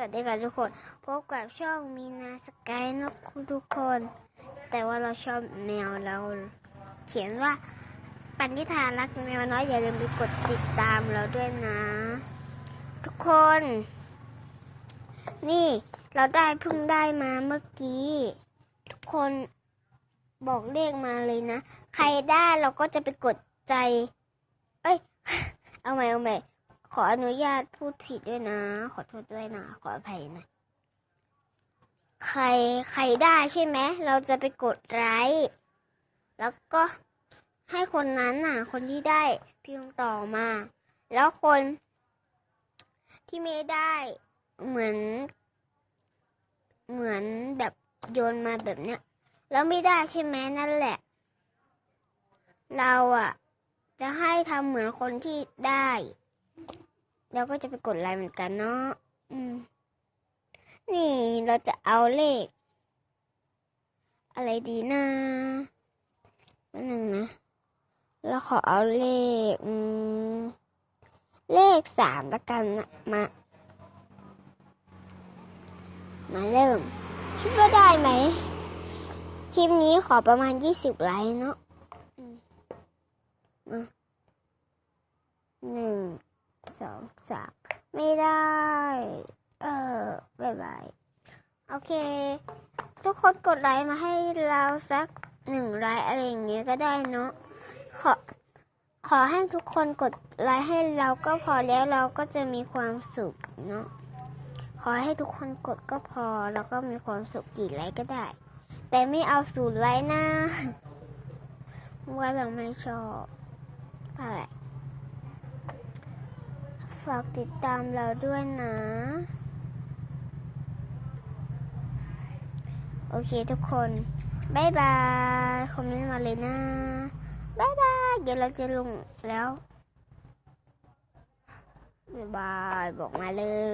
วัสดีค่ะทุกคน พบกับช่องมีนาสกายนะคุณทุกคน แต่ว่าเราชอบแมวเรา เขียนว่าปันนิธานรักแมวน้อยอย่าลืมไปกดติดตามเราด้วยนะ ทุกคน นี่เราได้เพิ่งได้มาเมื่อกี้ ทุกคนบอกเลขมาเลยนะ ใครได้เราก็จะไปกดใจ เอ้ย เอาใหม่เอาใหม่ ขออนุญาตพูดผิดด้วยนะ ขอโทษด้วยนะ ขออภัยนะ ใครใครได้ใช่ไหม เราจะไปกดไลค์แล้วก็ให้คนนั้นน่ะ คนที่ได้พิมพ์ต่อมา แล้วคนที่ไม่ได้เหมือน เหมือนแบบโยนมาแบบเนี้ยแล้วไม่ได้ใช่ไหมนั่นแหละ เราอะ จะให้ทำเหมือนคนที่ได้ เราก็จะไปกดไลค์เหมือนกันเนาะอืมนี่เราจะเอาเลข อะไรดีนะนั่นหนึ่งนะ เราขอเอาเลขอืมเลขสามละกันนะมา มาเริ่ม คิดว่าได้ไหม คลิปนี้ขอประมาณยี่สิบไลค์เนาะอืมมาหนึ่ง สองสามไม่ได้ เออบายบาย โอเค ทุกคนกดไลค์มาให้เราสักหนึ่งไลค์อะไรอย่างเงี้ยก็ได้เนาะขอขอให้ทุกคนกดไลค์ให้เราก็พอแล้วเราก็จะมีความสุขเนาะขอให้ทุกคนกดก็พอแล้วก็มีความสุขกี่ไลค์ก็ได้ แต่ไม่เอาศูนย์ไลค์นะว่าเราไม่ชอบอะไร ฝากติดตามเราด้วยนะ โอเคทุกคนบายบาย คอมเมนต์มาเลยนะบายบาย เดี๋ยวเราจะลงแล้วบายบาย บอกมาเลย